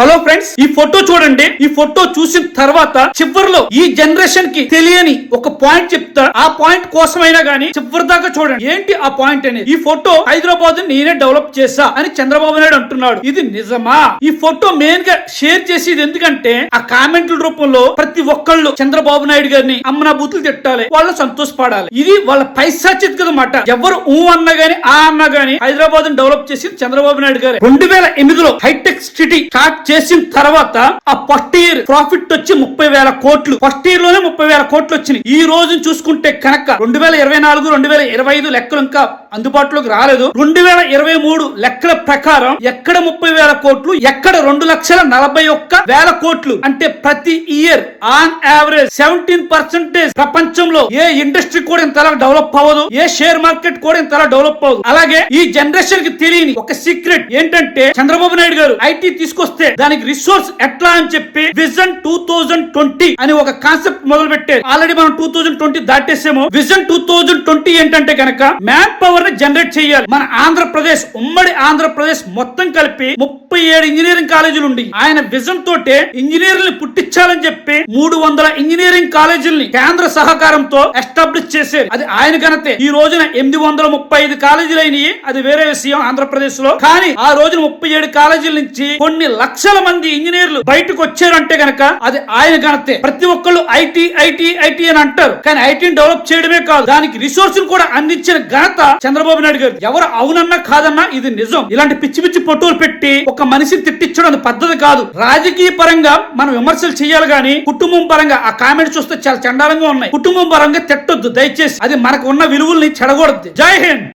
Hello friends ఈ photo చూడండి. ఈ ఫోటో చూసిన తర్వాత చివరిలో ఈ జనరేషన్కి తెలియని ఒక పాయింట్ చెప్తా. ఆ పాయింట్ కోసమైనా గానీ చివరి దాకా చూడండి. ఏంటి ఆ పాయింట్ అనేది? ఈ ఫోటో హైదరాబాద్ నేనే డెవలప్ చేసా అని చంద్రబాబు నాయుడు అంటున్నాడు. ఇది నిజమా? ఈ ఫోటో మెయిన్గా షేర్ చేసేది ఎందుకంటే ఆ కామెంట్ల రూపంలో ప్రతి ఒక్కళ్ళు చంద్రబాబు నాయుడు గారిని అమ్మన బూతులు తిట్టాలి. వాళ్ళు సంతోషపడాలి. ఇది వాళ్ళ పైశాచిత్ మాట ఎవరు ఊ అన్నా గానీ ఆ అన్నా గానీ హైదరాబాద్ డెవలప్ చేసింది చంద్రబాబు నాయుడు గారు. రెండు వేల ఎనిమిదిలో హైటెక్ సిటీ స్టార్ట్ చేసిన తర్వాత ఆ ఫస్ట్ ఇయర్ ప్రాఫిట్ వచ్చి ముప్పై వేల కోట్లు. ఫస్ట్ ఇయర్లోనే ముప్పై వేల కోట్లు వచ్చినాయి. ఈ రోజు చూసుకుంటే కనుక రెండు వేల ఇరవై నాలుగు రెండు వేల ఇరవై ఐదు లెక్కలు ఇంకా అందుబాటులోకి రాలేదు. రెండు వేల ఇరవై మూడు లెక్కల ప్రకారం ఎక్కడ ముప్పై వేల కోట్లు ఎక్కడ రెండు లక్షల నలభై ఒక్క వేల కోట్లు? అంటే ప్రతి year on average seventeen percentage ప్రపంచంలో ఏ ఇండస్ట్రీ కూడా ఇంతలా డెవలప్ అవ్వదు ఏ షేర్ మార్కెట్ కూడా ఇంతలా డెవలప్ అవ్వదు. అలాగే ఈ జనరేషన్కి తెలియని ఒక సీక్రెట్ ఏంటంటే చంద్రబాబు నాయుడు గారు ఐటీ తీసుకొస్తే దానికి రిసోర్స్ ఎట్లా అని చెప్పి విజన్ టూ థౌజండ్ ట్వంటీ అని ఒక కాన్సెప్ట్ మొదలు పెట్టారు ఆల్రెడీ మనం టూ థౌజండ్ ట్వంటీ దాటేసాము. విజన్ టూ థౌజండ్ ట్వంటీ ఏంటంటే కనుక మ్యాన్ పవర్ని జనరేట్ చేయాలి. మన ఆంధ్రప్రదేశ్ ఉమ్మడి ఆంధ్రప్రదేశ్ మొత్తం కలిపి ముప్పై ఏడు ఇంజనీరింగ్ కాలేజీలు ఉండి ఆయన విజన్ తోటే ఇంజనీర్లు పుట్టించాలని చెప్పి మూడు వందల ఇంజనీరింగ్ కాలేజీల్ని కేంద్ర సహా సహకారంతో ఎస్టాబ్లిష్ చేశారు అది ఆయన ఘనతే. ఈ రోజున ఎనిమిది వందల ముప్పై ఐదు కాలేజీలు అయినాయి. అది వేరే విషయం ఆంధ్రప్రదేశ్లో కానీ ఆ రోజున ముప్పై ఏడు కాలేజీల నుంచి కొన్ని లక్షల మంది ఇంజనీర్లు బయటకు వచ్చారంటే గనక అది ఆయన ఘనతే. ప్రతి ఒక్కళ్ళు ఐటీ ఐటీ ఐటీ అని అంటారు. కానీ ఐటీని డెవలప్ చేయడమే కాదు దానికి రిసోర్స్ కూడా అందించిన ఘనత చంద్రబాబు నాయుడు గారు ఎవరు అవునన్నా కాదన్నా ఇది నిజం. ఇలాంటి పిచ్చి పిచ్చి ఫోటోలు పెట్టి ఒక మనిషిని తిట్టించడం పద్ధతి కాదు. రాజకీయ పరంగా మనం విమర్శలు చేయాలి కానీ కుటుంబం పరంగా ఆ కామెంట్ చూస్తే చాలా చండాలంగా ఉన్నాయి. కుటుంబం పరంగా తిట్టొద్దు. దయచేసి అది మనకు ఉన్న విలువల్ని చెడగొడద్దు. జై హింద్.